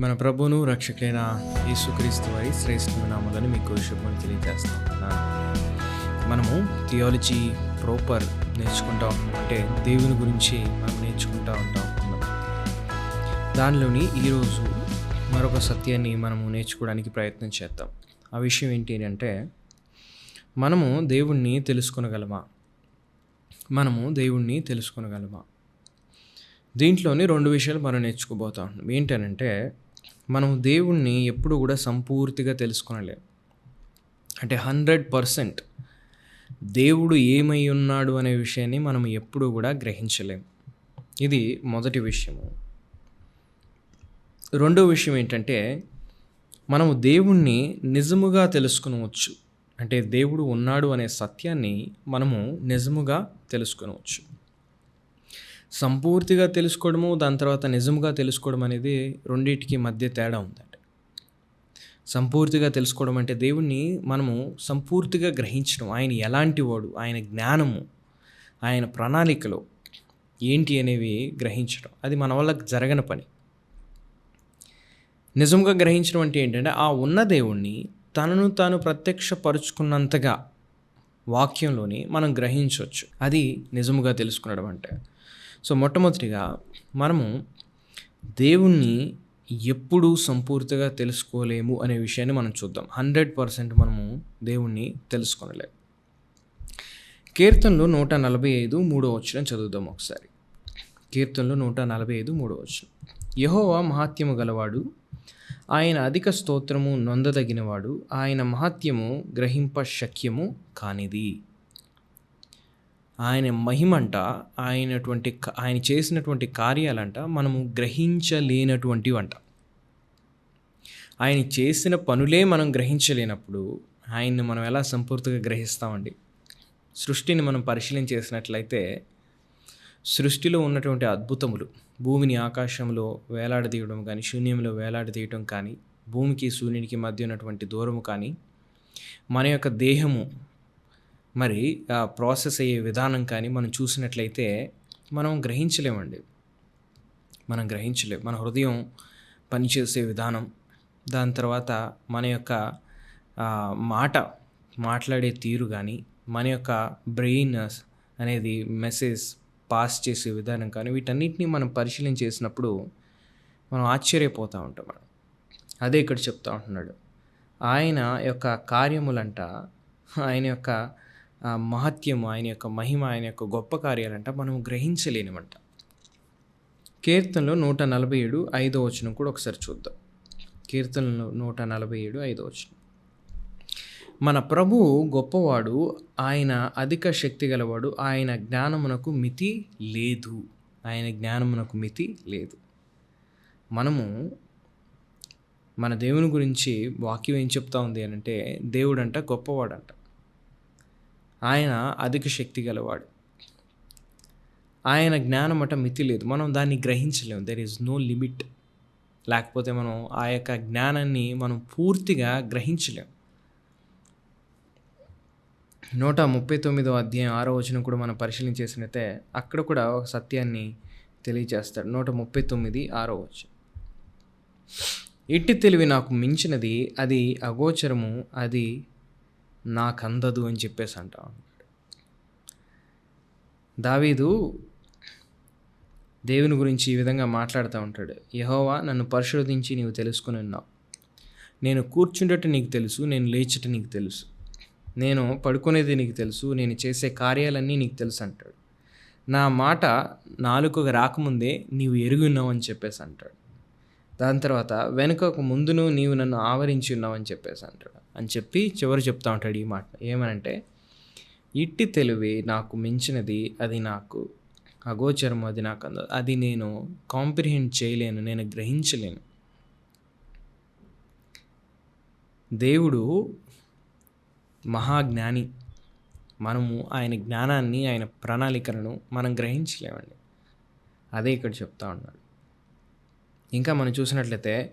మన ప్రభువును రక్షకులైన యేసుక్రీస్తు వారి శ్రేష్ఠ నామాలను మీకు శుభం తెలియజేస్తాం మనము థియాలజీ ప్రాపర్ నేర్చుకుంటా ఉంటాం అంటే దేవుని గురించి మనం నేర్చుకుంటా ఉంటాం దానిలోని ఈరోజు మరొక సత్యాన్ని మనము నేర్చుకోవడానికి ప్రయత్నం చేద్దాం. ఆ విషయం ఏంటి అంటే మనము దేవుణ్ణి తెలుసుకొనగలమా? మనము దేవుణ్ణి తెలుసుకొనగలమా? దీంట్లోని రెండు విషయాలు మనం నేర్చుకోబోతా ఉన్నాం. ఏంటనంటే మనం దేవుణ్ణి ఎప్పుడు కూడా సంపూర్తిగా తెలుసుకొనలేం. అంటే హండ్రెడ్ పర్సెంట్ దేవుడు ఏమై ఉన్నాడు అనే విషయాన్ని మనం ఎప్పుడు కూడా గ్రహించలేం. ఇది మొదటి విషయము. రెండో విషయం ఏంటంటే మనము దేవుణ్ణి నిజముగా తెలుసుకునవచ్చు. అంటే దేవుడు ఉన్నాడు అనే సత్యాన్ని మనము నిజముగా తెలుసుకునవచ్చు. సంపూర్తిగా తెలుసుకోవడము దాని తర్వాత నిజముగా తెలుసుకోవడం అనేది రెండింటికి మధ్య తేడా ఉందండి సంపూర్తిగా తెలుసుకోవడం అంటే దేవుణ్ణి మనము సంపూర్తిగా గ్రహించడం. ఆయన ఎలాంటి వాడు? ఆయన జ్ఞానము ఆయన ప్రణాళికలు ఏంటి అనేవి గ్రహించడం. అది మన వల్ల జరగని పని. నిజంగా గ్రహించడం అంటే ఏంటంటే ఆ ఉన్న దేవుణ్ణి తనను తాను ప్రత్యక్షపరుచుకున్నంతగా వాక్యంలోని మనం గ్రహించవచ్చు. అది నిజముగా తెలుసుకునడం అంటే. సో మొట్టమొదటిగా మనము దేవుణ్ణి ఎప్పుడు సంపూర్తిగా తెలుసుకోలేము అనే విషయాన్ని మనం చూద్దాం. హండ్రెడ్ పర్సెంట్ మనము దేవుణ్ణి తెలుసుకొనలేము కీర్తనలో నూట నలభై ఐదు మూడో వచ్చిన చదువుదాం ఒకసారి. కీర్తనలో నూట నలభై ఐదు మూడో వచ్చిన యహోవా మహాత్యము గలవాడు ఆయన అధిక స్తోత్రము నొందదగినవాడు ఆయన మహాత్యము గ్రహింప శక్యము కానిది. ఆయన మహిమంట ఆయనటువంటి ఆయన చేసినటువంటి కార్యాలంట మనము గ్రహించలేనటువంటివంట. ఆయన చేసిన పనులే మనం గ్రహించలేనప్పుడు ఆయన్ని మనం ఎలా సంపూర్తిగా గ్రహిస్తామండి? సృష్టిని మనం పరిశీలన చేసినట్లయితే సృష్టిలో ఉన్నటువంటి అద్భుతములు భూమిని ఆకాశంలో వేలాడదీయడం కానీ శూన్యంలో వేలాడదీయటం కానీ భూమికి సూర్యునికి మధ్య ఉన్నటువంటి దూరము కానీ మన యొక్క దేహము మరి ఆ ప్రాసెస్ అయ్యే విధానం కానీ మనం చూసినట్లయితే మనం గ్రహించలేమండి. మనం గ్రహించలేం. మన హృదయం పనిచేసే విధానం దాని తర్వాత మన యొక్క మాట మాట్లాడే తీరు కానీ మన యొక్క బ్రెయిన్ అనేది మెసేజ్ పాస్ చేసే విధానం కానీ వీటన్నిటిని మనం పరిశీలన చేసినప్పుడు మనం ఆశ్చర్యపోతూ ఉంటాం మనం. అదే ఇక్కడ చెప్తా ఉంటున్నాడు. ఆయన యొక్క కార్యములంట ఆయన యొక్క మహత్యము ఆయన యొక్క మహిమ ఆయన యొక్క గొప్ప కార్యాలంట మనం గ్రహించలేనివంట. కీర్తనలో నూట నలభై ఏడు ఐదో వచనం కూడా ఒకసారి చూద్దాం. కీర్తనలో నూట నలభై ఏడు ఐదో వచనం. మన ప్రభు గొప్పవాడు ఆయన అధిక శక్తి గలవాడు ఆయన జ్ఞానమునకు మితి లేదు. ఆయన జ్ఞానమునకు మితి లేదు. మనము మన దేవుని గురించి వాక్యం ఏం చెప్తా ఉంది అని అంటే దేవుడంట గొప్పవాడంట. ఆయన అధిక శక్తి గలవాడు. ఆయన జ్ఞానం అట మితి లేదు. మనం దాన్ని గ్రహించలేము దెర్ ఈజ్ నో లిమిట్ లేకపోతే మనం ఆ యొక్క జ్ఞానాన్ని మనం పూర్తిగా గ్రహించలేం. నూట ముప్పై తొమ్మిదో అధ్యాయం ఆరో వచనం కూడా మనం పరిశీలన చేసినట్టే అక్కడ కూడా ఒక సత్యాన్ని తెలియజేస్తాడు. నూట ముప్పై తొమ్మిది ఆరో వచనం. ఇట్టి తెలివి నాకు మించినది అది అగోచరము అది నాకు అందదు అని చెప్పేసి అంటా దావీదు దేవుని గురించి ఈ విధంగా మాట్లాడుతూ ఉంటాడు. యహోవా నన్ను పరిశోధించి నీవు తెలుసుకుని ఉన్నావు. నేను కూర్చుండట నీకు తెలుసు నేను లేచట నీకు తెలుసు. నేను పడుకునేది నీకు తెలుసు నేను చేసే కార్యాలన్నీ నీకు తెలుసు అంటాడు. నా మాట నాలుకగా రాకముందే నీవు ఎరిగి ఉన్నావని చెప్పేసి అంటాడు దాని తర్వాత వెనుకకు ముందును నీవు నన్ను ఆవరించి ఉన్నావని చెప్పేసి అంటాడు అని చెప్పి చివరి చెప్తా ఉంటాడు ఈ మాట. ఏమనంటే ఇట్టి తెలివి నాకు మించినది అది నాకు అగోచరం అది నాకు అంద అది నేను కాంప్రిహెండ్ చేయలేను నేను గ్రహించలేను. దేవుడు మహాజ్ఞాని. మనము ఆయన జ్ఞానాన్ని ఆయన ప్రణాళికలను మనం గ్రహించలేమండి. అదే ఇక్కడ చెప్తా ఉన్నాడు. ఇంకా మనం చూసినట్లయితే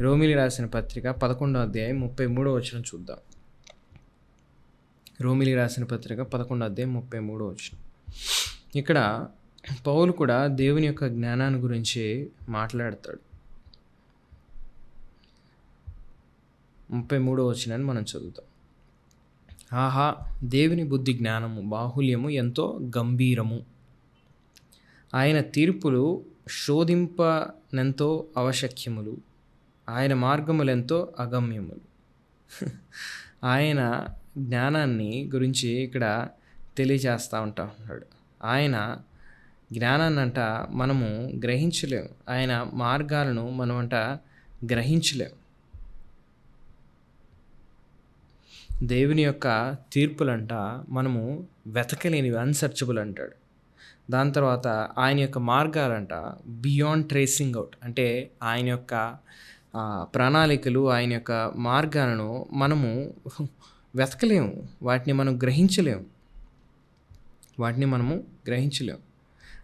రోమిలి రాసిన పత్రిక పదకొండో అధ్యాయం ముప్పై మూడో వచ్చిన చూద్దాం. రోమిలి రాసిన పత్రిక పదకొండో అధ్యాయం ముప్పై మూడో వచ్చిన ఇక్కడ పౌలు కూడా దేవుని యొక్క జ్ఞానాన్ని గురించి మాట్లాడతాడు. ముప్పై మూడో వచ్చినని మనం చదువుతాం. ఆహా దేవుని బుద్ధి జ్ఞానము బాహుల్యము ఎంతో గంభీరము. ఆయన తీర్పులు శోధింపనెంతో అవశక్యములు. ఆయన మార్గములెంతో అగమ్యములు. ఆయన జ్ఞానాన్ని గురించి ఇక్కడ తెలియజేస్తూ ఉంటా ఉన్నాడు. ఆయన జ్ఞానాన్ని అంట మనము గ్రహించలేము. ఆయన మార్గాలను మనమంట గ్రహించలేము. దేవుని యొక్క తీర్పులంట మనము వెతకలేనివి అన్సర్చబుల్ అంటాడు. దాని తర్వాత ఆయన యొక్క మార్గాలంట బియాండ్ ట్రేసింగ్ అవుట్. అంటే ఆయన యొక్క ప్రణాళికలు ఆయన యొక్క మార్గాలను మనము వెతకలేము. వాటిని మనం గ్రహించలేము. వాటిని మనము గ్రహించలేము.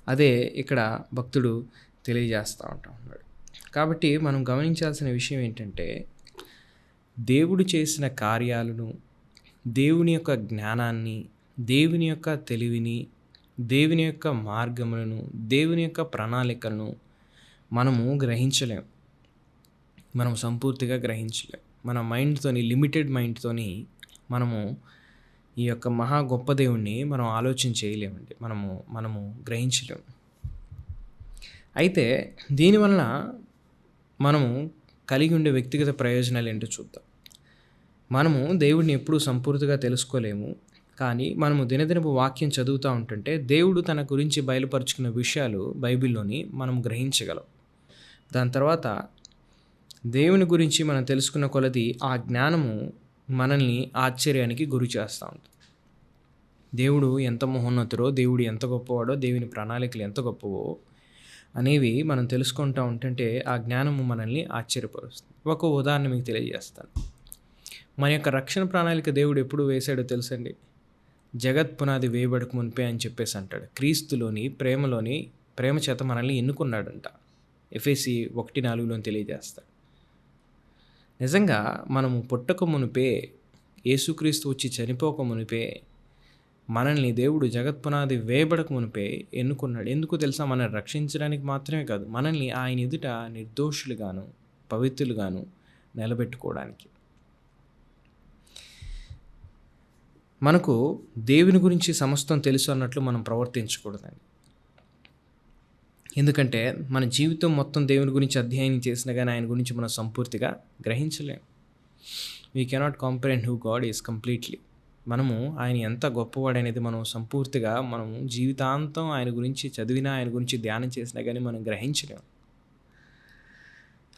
అదే ఇక్కడ భక్తుడు తెలియజేస్తూ ఉంటా ఉన్నాడు. కాబట్టి మనం గమనించాల్సిన విషయం ఏంటంటే దేవుడు చేసిన కార్యాలను దేవుని యొక్క జ్ఞానాన్ని దేవుని యొక్క తెలివిని దేవుని యొక్క మార్గములను దేవుని యొక్క ప్రణాళికలను మనము గ్రహించలేం మనం సంపూర్తిగా గ్రహించలేం. మన మైండ్తోని లిమిటెడ్ మైండ్తోని మనము ఈ యొక్క మహా గొప్ప దేవుణ్ణి మనం ఆలోచన చేయలేమండి. మనము మనము గ్రహించలేము అయితే దీనివలన మనము కలిగి ఉండే వ్యక్తిగత ప్రయోజనాలు ఏంటో చూద్దాం. మనము దేవుడిని ఎప్పుడూ సంపూర్తిగా తెలుసుకోలేము. కానీ మనము దినదినపు వాక్యం చదువుతూ ఉంటుంటే దేవుడు తన గురించి బయలుపరుచుకున్న విషయాలు బైబిల్లోని మనం గ్రహించగలం. దాని తర్వాత దేవుని గురించి మనం తెలుసుకున్న కొలది ఆ జ్ఞానము మనల్ని ఆశ్చర్యానికి గురి చేస్తూ ఉంటుంది దేవుడు ఎంత మహోన్నతుడో దేవుడు ఎంత గొప్పవాడో దేవుని ప్రణాళికలు ఎంత గొప్పవో అనేవి మనం తెలుసుకుంటూ ఉంటుంటే ఆ జ్ఞానము మనల్ని ఆశ్చర్యపరుస్తుంది. ఒక ఉదాహరణ మీకు తెలియజేస్తాను. మన యొక్క రక్షణ ప్రణాళిక దేవుడు ఎప్పుడు వేశాడో తెలుసండి? జగత్ పునాది వేయబడక మునిపే అని చెప్పేసి అంటాడు. క్రీస్తులోని ప్రేమలోని ప్రేమ చేత మనల్ని ఎన్నుకున్నాడంట. ఎఫ్ఎసి ఒకటి నాలుగులోని తెలియజేస్తాడు. నిజంగా మనము పుట్టక మునిపే యేసుక్రీస్తు వచ్చి చనిపోక మునిపే మనల్ని దేవుడు జగత్పునాది వేయబడక మునిపే ఎన్నుకున్నాడు. ఎందుకు తెలుసా? మనల్ని రక్షించడానికి మాత్రమే కాదు మనల్ని ఆయన ఎదుట నిర్దోషులుగాను పవిత్రులుగాను నిలబెట్టుకోవడానికి. మనకు దేవుని గురించి సమస్తం తెలుసు అన్నట్లు మనం ప్రవర్తించకూడదండి. ఎందుకంటే మన జీవితం మొత్తం దేవుని గురించి అధ్యయనం చేసినా కానీ ఆయన గురించి మనం సంపూర్తిగా గ్రహించలేం. We cannot comprehend who God is completely మనము ఆయన ఎంత గొప్పవాడనేది మనం సంపూర్తిగా మనం జీవితాంతం ఆయన గురించి చదివినా ఆయన గురించి ధ్యానం చేసినా కానీ మనం గ్రహించలేము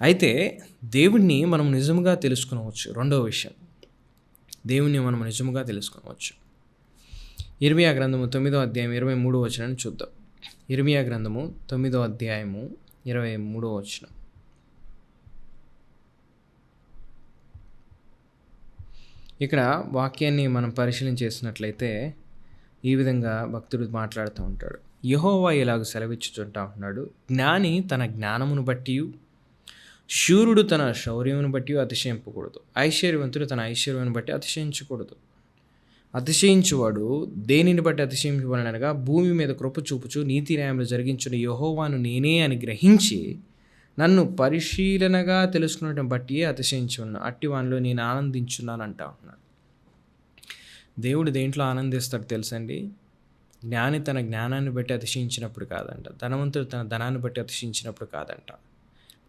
అయితే దేవుణ్ణి మనం నిజముగా తెలుసుకునవచ్చు. రెండవ విషయం. దేవుణ్ణి మనం నిజముగా తెలుసుకోవచ్చు ఇర్మియా గ్రంథము తొమ్మిదో అధ్యాయం ఇరవై మూడో వచనాన్ని చూద్దాం. ఇర్మియా గ్రంథము తొమ్మిదో అధ్యాయము ఇరవై మూడో వచనం. ఇక్కడ వాక్యాన్ని మనం పరిశీలన చేసినట్లయితే ఈ విధంగా భక్తుడు మాట్లాడుతూ ఉంటాడు. యహోవా ఇలాగ సెలవిచ్చుచుంటా ఉన్నాడు. జ్ఞాని తన జ్ఞానమును బట్టి శూరుడు తన శౌర్యమును బట్టి అతిశయింపకూడదు. ఐశ్వర్యవంతుడు తన ఐశ్వర్యమును బట్టి అతిశయించకూడదు. అతిశయించువాడు దేనిని బట్టి అతిశయించబడనగా భూమి మీద కృప చూపుచు నీతి న్యాయంలో జరిగించిన. యహోవాను నేనే అని గ్రహించి నన్ను పరిశీలనగా తెలుసుకున్నటం బట్టి అతిశయించి ఉన్నా అట్టి వానిలో నేను ఆనందించున్నాను అంటా ఉన్నాడు దేవుడు దేంట్లో ఆనందిస్తాడు తెలుసండి? జ్ఞాని తన జ్ఞానాన్ని బట్టి అతిశయించినప్పుడు కాదంట. ధనవంతుడు తన ధనాన్ని బట్టి అతిశయించినప్పుడు కాదంట.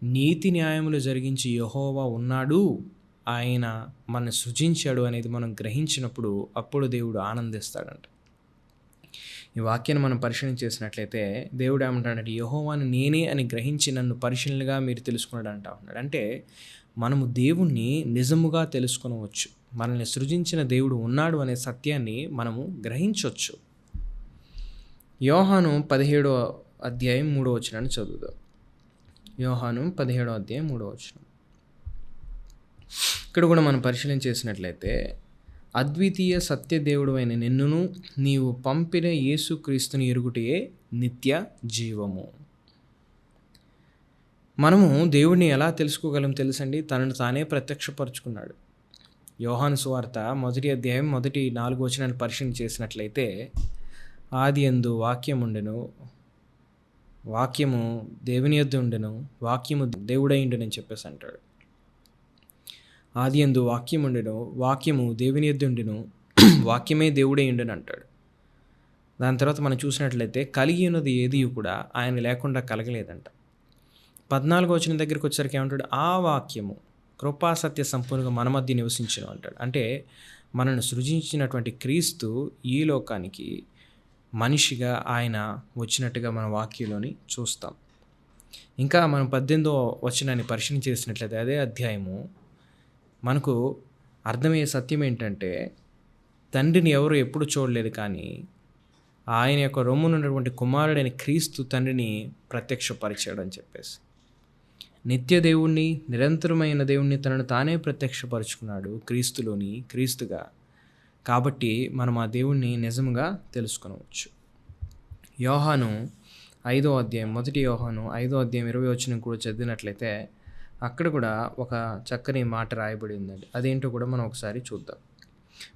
నీతి న్యాయములు జరిగించి యహోవా ఉన్నాడు. ఆయన మన సృజించాడు అనేది మనం గ్రహించినప్పుడు అప్పుడు దేవుడు ఆనందిస్తాడంట. ఈ వాక్యాన్ని మనం పరిశీలన చేసినట్లయితే దేవుడు ఏమంటాడంటే యహోవాని నేనే అని గ్రహించి నన్ను పరిశీలనగా మీరు తెలుసుకున్నాడు అంటా ఉన్నాడు. అంటే మనము దేవుణ్ణి నిజముగా తెలుసుకునవచ్చు. మనల్ని సృజించిన దేవుడు ఉన్నాడు అనే సత్యాన్ని మనము గ్రహించవచ్చు యోహాను పదిహేడో అధ్యాయం మూడో వచ్చినాన్ని చదువుదాం. యోహాను పదిహేడో అధ్యాయం మూడో వచనం. ఇక్కడ కూడా మనం పరిశీలన చేసినట్లయితే అద్వితీయ సత్యదేవుడు అయిన నిన్నును నీవు పంపిన యేసుక్రీస్తుని ఎరుగుటయే నిత్య జీవము. మనము దేవుడిని ఎలా తెలుసుకోగలం తెలుసండి? తనను తానే ప్రత్యక్షపరుచుకున్నాడు. యోహాను సువార్త మొదటి అధ్యాయం మొదటి నాలుగు వచనాన్ని పరిశీలన చేసినట్లయితే ఆది ఎందు వాక్యం ఉండెను వాక్యము దేవుని యొద్ద ఉండెను వాక్యము దేవుడై ఉండెనని చెప్పేసి అంటాడు. ఆది ఎందు వాక్యం ఉండెను వాక్యము దేవుని ఎద్దు ఉండెను వాక్యమే దేవుడే ఉండెను అంటాడు. దాని తర్వాత మనం చూసినట్లయితే కలిగి ఉన్నది ఏది కూడా ఆయన లేకుండా కలగలేదంట. పద్నాలుగు వచ్చిన దగ్గరికి వచ్చేసరికి ఏమంటాడు? ఆ వాక్యము కృపా సత్య సంపూర్ణంగా మన మధ్య నివసించను అంటాడు. అంటే మనను సృజించినటువంటి క్రీస్తు ఈ లోకానికి మనిషిగా ఆయన వచ్చినట్టుగా మన వాక్యంలోని చూస్తాం. ఇంకా మనం పద్దెనిమిదో వచనాన్ని పరిశీలన చేసినట్లయితే అదే అధ్యాయము మనకు అర్థమయ్యే సత్యం ఏంటంటే తండ్రిని ఎవరు ఎప్పుడు చూడలేదు కానీ ఆయన యొక్క రొమ్మునున్నటువంటి కుమారుడైన క్రీస్తు తండ్రిని ప్రత్యక్షపరిచాడు అని చెప్పేసి. నిత్య దేవుణ్ణి నిరంతరమైన దేవుణ్ణి తనను తానే ప్రత్యక్షపరుచుకున్నాడు క్రీస్తులోని క్రీస్తుగా. కాబట్టి మనం ఆ దేవుణ్ణి నిజంగా తెలుసుకొనవచ్చు. యోహాను ఐదో అధ్యాయం మొదటి యోహాను ఐదో అధ్యాయం ఇరవై వచ్చిన కూడా చదివినట్లయితే అక్కడ కూడా ఒక చక్కని మాట రాయబడి ఉందండి. అదేంటో కూడా మనం ఒకసారి చూద్దాం.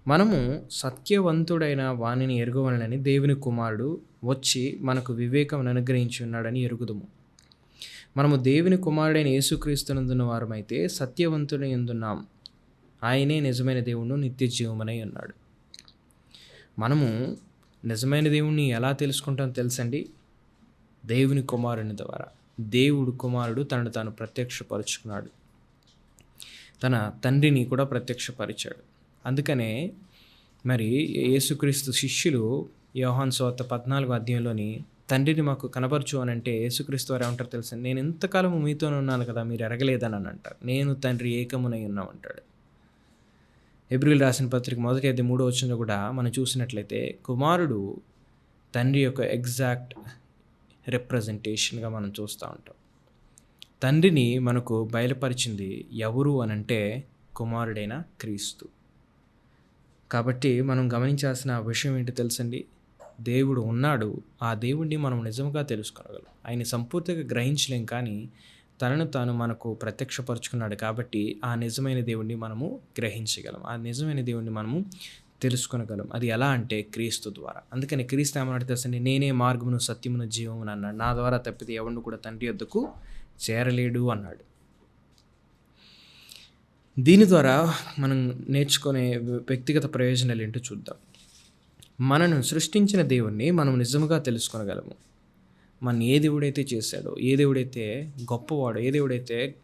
మనము సత్యవంతుడైన వాణిని ఎరుగవలనని దేవుని కుమారుడు వచ్చి మనకు వివేకం అనుగ్రహించి ఉన్నాడని ఎరుగుదుము. మనము దేవుని కుమారుడైన యేసుక్రీస్తునందున్న వారమైతే సత్యవంతుని ఎందున్నాం? ఆయనే నిజమైన దేవుడు నిత్య జీవమనై ఉన్నాడు. మనము నిజమైన దేవుణ్ణి ఎలా తెలుసుకుంటాం తెలుసండి? దేవుని కుమారుని ద్వారా. దేవుడు కుమారుడు తనను తాను ప్రత్యక్షపరుచుకున్నాడు. తన తండ్రిని కూడా ప్రత్యక్షపరిచాడు. అందుకనే మరి యేసుక్రీస్తు శిష్యులు యోహాన్ సోత పద్నాలుగు అధ్యాయంలోని తండ్రిని మాకు కనపరచు అని అంటే యేసుక్రీస్తు వారు ఏమంటారు తెలుసు? నేను ఇంతకాలం మీతోనే ఉన్నాను కదా మీరు ఎరగలేదని అని అంటారు. నేను తండ్రి ఏకమునై ఉన్నామంటాడు ఎబ్రిల్ రాసిన పత్రిక మొదటి అయితే మూడో వచ్చిన కూడా మనం చూసినట్లయితే కుమారుడు తండ్రి యొక్క ఎగ్జాక్ట్ రిప్రజెంటేషన్గా మనం చూస్తూ ఉంటాం. తండ్రిని మనకు బయలుపరిచింది ఎవరు అనంటే కుమారుడైన క్రీస్తు. కాబట్టి మనం గమనించాల్సిన విషయం ఏంటి తెలుసండి? దేవుడు ఉన్నాడు ఆ దేవుడిని మనం నిజంగా తెలుసుకోగలం. ఆయన సంపూర్తిగా గ్రహించలేం కానీ తనను తాను మనకు ప్రత్యక్షపరుచుకున్నాడు కాబట్టి ఆ నిజమైన దేవుణ్ణి మనము గ్రహించగలం. ఆ నిజమైన దేవుణ్ణి మనము తెలుసుకొనగలం. అది ఎలా అంటే క్రీస్తు ద్వారా. అందుకని క్రీస్తు ఏమన్నాడు తెలుసండి? నేనే మార్గమును సత్యమును జీవమును అన్నాడు. నా ద్వారా తప్పితే ఎవరిని కూడా తండ్రి వద్దకు చేరలేడు అన్నాడు. దీని ద్వారా మనం నేర్చుకునే వ్యక్తిగత ప్రయోజనాలు ఏంటో చూద్దాం. మనను సృష్టించిన దేవుణ్ణి మనం నిజంగా తెలుసుకొనగలము. మన ఏ దేవుడైతే చేశాడో ఏ దేవుడైతే గొప్పవాడో ఏ దేవుడైతే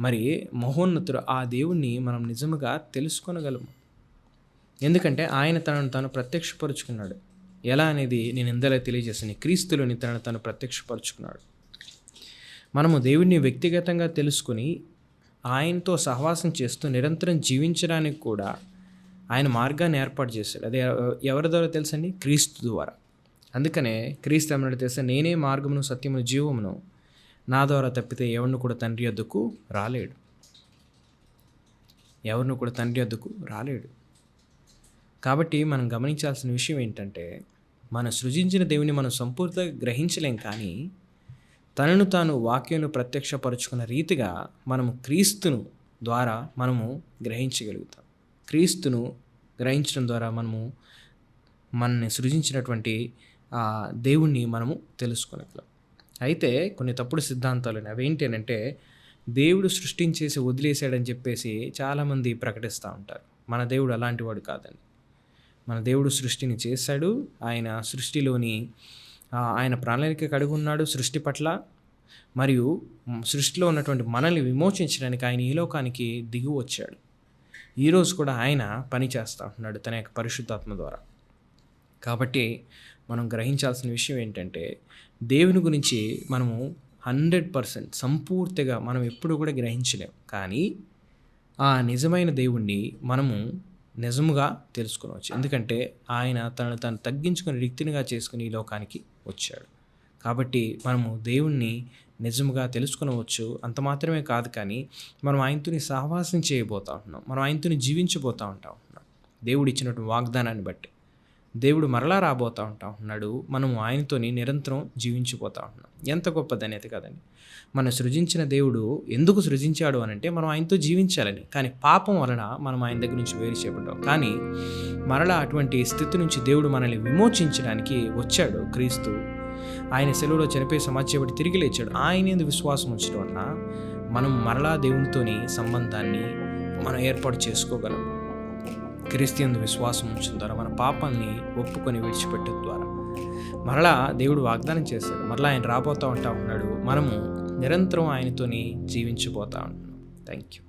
మరి మహోన్నతుడు ఆ దేవుణ్ణి మనం నిజముగా తెలుసుకొనగలము. ఎందుకంటే ఆయన తనను తాను ప్రత్యక్షపరుచుకున్నాడు. ఎలా అనేది నేను ఇందలే తెలియజేసాను క్రీస్తులోని తనను తాను ప్రత్యక్షపరుచుకున్నాడు. మనము దేవుడిని వ్యక్తిగతంగా తెలుసుకొని ఆయనతో సహవాసం చేస్తూ నిరంతరం జీవించడానికి కూడా ఆయన మార్గాన్ని ఏర్పాటు చేశాడు. అదే ఎవరి ద్వారా తెలుసండి? క్రీస్తు ద్వారా. అందుకనే క్రీస్తు ఏమన్నాడు తెలుసా? నేనే మార్గమును సత్యమును జీవమును నా ద్వారా తప్పితే ఎవరిని కూడా తండ్రి వద్దకు రాలేడు. ఎవరిని కూడా తండ్రి వద్దకు రాలేడు. కాబట్టి మనం గమనించాల్సిన విషయం ఏంటంటే మనం సృజించిన దేవుని మనం సంపూర్తిగా గ్రహించలేం కానీ తనను తాను వాక్యంలో ప్రత్యక్షపరుచుకున్న రీతిగా మనము క్రీస్తును ద్వారా మనము గ్రహించగలుగుతాం. క్రీస్తును గ్రహించడం ద్వారా మనము మనని సృజించినటువంటి ఆ దేవుణ్ణి మనము తెలుసుకోగలం. అయితే కొన్ని తప్పుడు సిద్ధాంతాలు అవి ఏంటి అంటే దేవుడు సృష్టించేసి వదిలేశాడని చెప్పేసి చాలామంది ప్రకటిస్తూ ఉంటారు. మన దేవుడు అలాంటి వాడు కాదండి మన దేవుడు సృష్టిని చేశాడు. ఆయన సృష్టిలోని ఆయన ప్రణాళిక కడుగున్నాడు సృష్టి పట్ల. మరియు సృష్టిలో ఉన్నటువంటి మనల్ని విమోచించడానికి ఆయన ఈ లోకానికి దిగు వచ్చాడు. ఈరోజు కూడా ఆయన పని చేస్తూ ఉంటున్నాడు తన యొక్క పరిశుద్ధాత్మ ద్వారా. కాబట్టి మనం గ్రహించాల్సిన విషయం ఏంటంటే దేవుని గురించి మనము హండ్రెడ్ పర్సెంట్ సంపూర్తిగా మనం ఎప్పుడు కూడా గ్రహించలేం. కానీ ఆ నిజమైన దేవుణ్ణి మనము నిజముగా తెలుసుకోవచ్చు ఎందుకంటే ఆయన తనను తను తగ్గించుకుని రిక్తినిగా చేసుకుని ఈ లోకానికి వచ్చాడు. కాబట్టి మనము దేవుణ్ణి నిజముగా తెలుసుకునవచ్చు. అంత మాత్రమే కాదు కానీ మనం ఆయనతోని సహవాసం చేయబోతా ఉంటున్నాం మనం ఆయనతోని జీవించబోతూ ఉంటా ఉంటున్నాం దేవుడు ఇచ్చినటువంటి వాగ్దానాన్ని బట్టి. దేవుడు మరలా రాబోతూ ఉంటా ఉన్నాడు. మనం ఆయనతోని నిరంతరం జీవించిపోతూ ఉంటున్నాం ఎంత గొప్పది కదండి. మనం సృజించిన దేవుడు ఎందుకు సృజించాడు అని అంటే మనం ఆయనతో జీవించాలని. కానీ పాపం వలన మనం ఆయన దగ్గర నుంచి వేరు చేయబడ్డాం కానీ మరలా అటువంటి స్థితి నుంచి దేవుడు మనల్ని విమోచించడానికి వచ్చాడు క్రీస్తు. ఆయన సెలవులో చనిపోయి సమాజం తిరిగి లేచాడు. ఆయన ఎందుకు విశ్వాసం ఉంచడం వలన మనం మరలా దేవునితోని సంబంధాన్ని మనం ఏర్పాటు చేసుకోగలం క్రిస్టియన్ విశ్వాసం ఉంచిన ద్వారా మన పాపాన్ని ఒప్పుకొని విడిచిపెట్టడం ద్వారా. మరలా దేవుడు వాగ్దానం చేశాడు. మరలా ఆయన రాబోతూ ఉంటా ఉన్నాడు. మనము నిరంతరం ఆయనతోని జీవించిపోతా ఉన్నాం థ్యాంక్ యూ